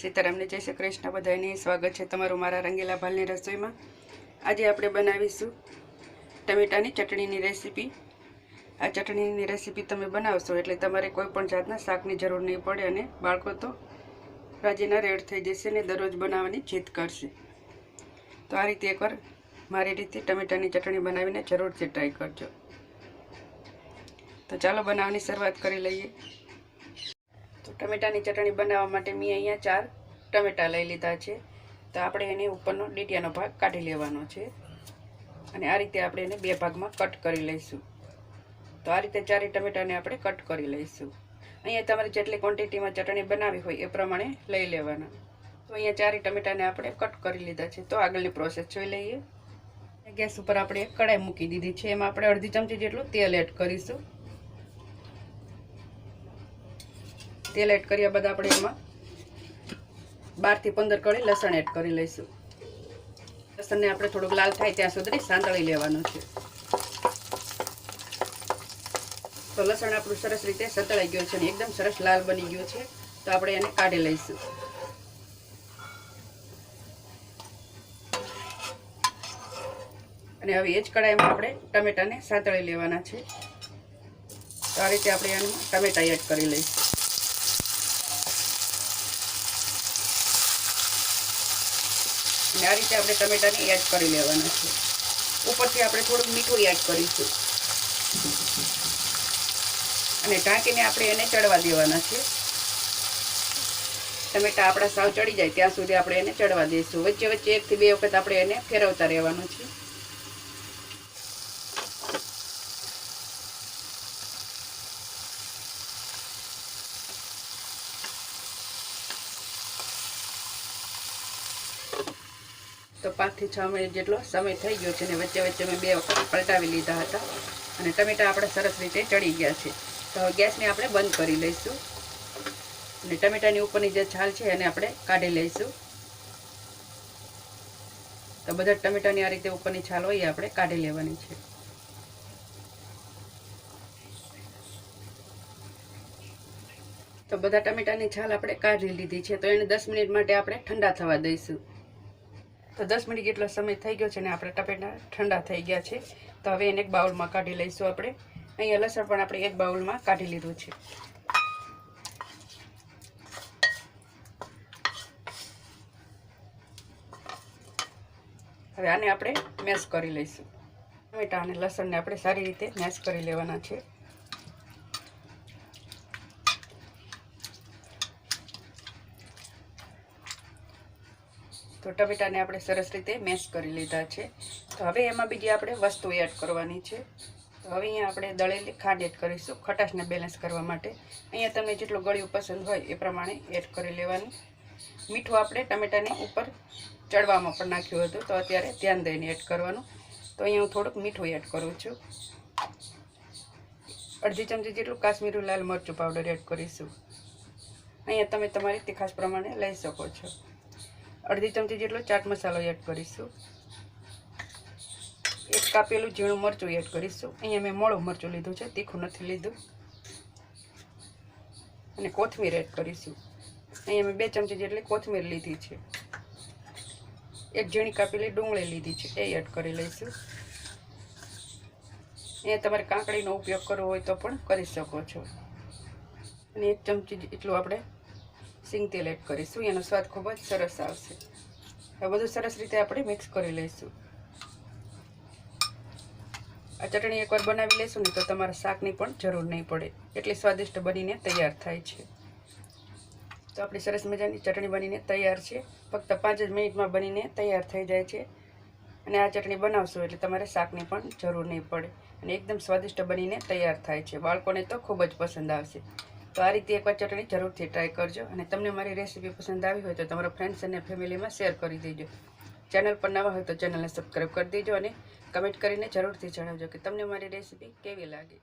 સીતારામને જય શ્રી કૃષ્ણ. બધાને સ્વાગત છે તમારું મારા રંગીલા ભાલની રસોઈમાં. આજે આપણે બનાવીશું ટમેટાની ચટણીની રેસીપી. આ ચટણીની રેસીપી તમે બનાવશો એટલે તમારે કોઈ પણ જાતના શાકની જરૂર નહીં પડે અને બાળકો તો રાજીના રેડ થઈ જશે ને દરરોજ બનાવવાની જીદ કરશે. તો આ રીતે એકવાર મારી રીતે ટમેટાની ચટણી બનાવીને જરૂરથી ટ્રાય કરજો. તો ચાલો બનાવવાની શરૂઆત કરી લઈએ. ટમેટાની ચટણી બનાવવા માટે મેં અહીંયા ચાર ટમેટાં લઈ લીધા છે. તો આપણે એને ઉપરનો ડીટિયાનો ભાગ કાઢી લેવાનો છે. અને આ રીતે આપણે એને બે ભાગમાં કટ કરી લઈશું. તો આ રીતે ચારેય ટમેટાને આપણે કટ કરી લઈશું. અહીંયા તમારે જેટલી ક્વોન્ટિટીમાં ચટણી બનાવી હોય એ પ્રમાણે લઈ લેવાના. તો અહીંયા ચારેય ટમેટાને આપણે કટ કરી લીધા છે. તો આગળની પ્રોસેસ જોઈ લઈએ. ગેસ ઉપર આપણે કડાઈ મૂકી દીધી છે. એમાં આપણે અડધી ચમચી જેટલું તેલ એડ કરીશું. તેલ એડ કર્યા બાદ આપણે એમાં બારથી પંદર કળી લસણ એડ કરી લઈશું. લસણને આપણે થોડુંક લાલ થાય ત્યાં સુધી સાંતળી લેવાનું છે. તો લસણ આપણું સરસ રીતે સંતળાઈ ગયું છે અને એકદમ સરસ લાલ બની ગયું છે. તો આપણે એને કાઢી લઈશું. અને હવે એ જ કડાઈમાં આપણે ટમેટાને સાંતળી લેવાના છે. તો આ રીતે આપણે એમાં ટમેટા એડ કરી લઈશું. અને આ રીતે આપણે ટમેટાને એડ કરી લેવાના છે. ઉપરથી આપણે થોડુંક મીઠું એડ કરીશું. અને ઢાંકીને આપણે એને ચડવા દેવાના છે. ટમેટા આપણા સાવ ચડી જાય ત્યાં સુધી આપણે એને ચડવા દઈશું વચ્ચે વચ્ચે એકથી બે વખત આપણે એને ફેરવતા રહેવાનું છે. તો પાંચથી છ મિનિટ જેટલો સમય થઈ ગયો છે અને વચ્ચે વચ્ચે મેં બે વખત પલટાવી લીધા હતા. અને ટમેટા આપણે સરસ રીતે ચડી ગયા છે. તો હવે ગેસને આપણે બંધ કરી લઈશું. અને ટમેટાની ઉપરની જે છાલ છે એને આપણે કાઢી લઈશું. તો બધા ટમેટાની આ રીતે ઉપરની છાલ હોય એ આપણે કાઢી લેવાની છે. તો બધા ટમેટાની છાલ આપણે કાઢી લીધી છે. તો એને દસ મિનિટ માટે આપણે ઠંડા થવા દઈશું. તો દસ મિનિટ જેટલો સમય થઈ ગયો છે ને આપણે ટપેટા ઠંડા થઈ ગયા છે. તો હવે એને એક બાઉલમાં કાઢી લઈશું આપણે. અહીંયા લસણ પણ આપણે એક બાઉલમાં કાઢી લીધું છે. હવે આને આપણે મેશ કરી લઈશું. ટમેટા અને લસણને આપણે સારી રીતે મેશ કરી લેવાના છે. તો ટમેટાને આપણે સરસ રીતે મેશ કરી લીધા છે. તો હવે એમાં બીજી આપણે વસ્તુ એડ કરવાની છે. તો હવે અહીંયા આપણે દળેલી ખાંડ એડ કરીશું, ખટાશને બેલેન્સ કરવા માટે. અહીંયા તમને જેટલું ગળ્યું પસંદ હોય એ પ્રમાણે એડ કરી લેવાનું. મીઠું આપણે ટમેટાની ઉપર ચડવામાં પણ નાખ્યું હતું, તો અત્યારે ધ્યાન દઈને એડ કરવાનું. તો અહીંયા હું થોડુંક મીઠું એડ કરું છું. અડધી ચમચી જેટલું કાશ્મીરી લાલ મરચું પાવડર એડ કરીશું. અહીંયા તમે તમારી તીખાશ પ્રમાણે લઈ શકો છો. અડધી ચમચી જેટલો ચાટ મસાલો એડ કરીશું. એક કાપેલું ઝીણું મરચું એડ કરીશું. અહીંયા મેં મોળું મરચું લીધું છે, તીખું નથી લીધું. અને કોથમીર એડ કરીશું. અહીંયા મેં બે ચમચી જેટલી કોથમીર લીધી છે. એક ઝીણી કાપેલી ડુંગળી લીધી છે, એ એડ કરી લઈશું. અહીંયા તમારે કાંકડીનો ઉપયોગ કરવો હોય તો પણ કરી શકો છો. અને એક ચમચી એટલું આપણે સિંગ તેલ એડ કરીશું, એનો સ્વાદ ખૂબ જ સરસ આવશે. હવે બધું સરસ રીતે આપણે મિક્સ કરી લઈશું. આ ચટણી એકવાર બનાવી લઈશું ને તો તમારા શાકની પણ જરૂર નહીં પડે. એટલી સ્વાદિષ્ટ બનીને તૈયાર થાય છે. તો આપણી સરસ મજાની ચટણી બનીને તૈયાર છે. ફક્ત પાંચ જ મિનિટમાં બનીને તૈયાર થઈ જાય છે. અને આ ચટણી બનાવશો એટલે તમારે શાકની પણ જરૂર નહીં પડે. અને એકદમ સ્વાદિષ્ટ બનીને તૈયાર થાય છે. બાળકોને તો ખૂબ જ પસંદ આવશે. તો આ રીતે એકવાર ચટણી જરૂરથી ટ્રાય કરજો અને તમને મારી રેસીપી પસંદ આવી હોય તો તમારા ફ્રેન્ડ્સ અને ફેમિલીમાં શેર કરી દેજો. ચેનલ પર નવા હોય તો ચેનલને સબસ્ક્રાઈબ કરી દેજો અને કમેન્ટ કરીને જરૂરથી જણાવજો કે તમને મારી રેસીપી કેવી લાગી.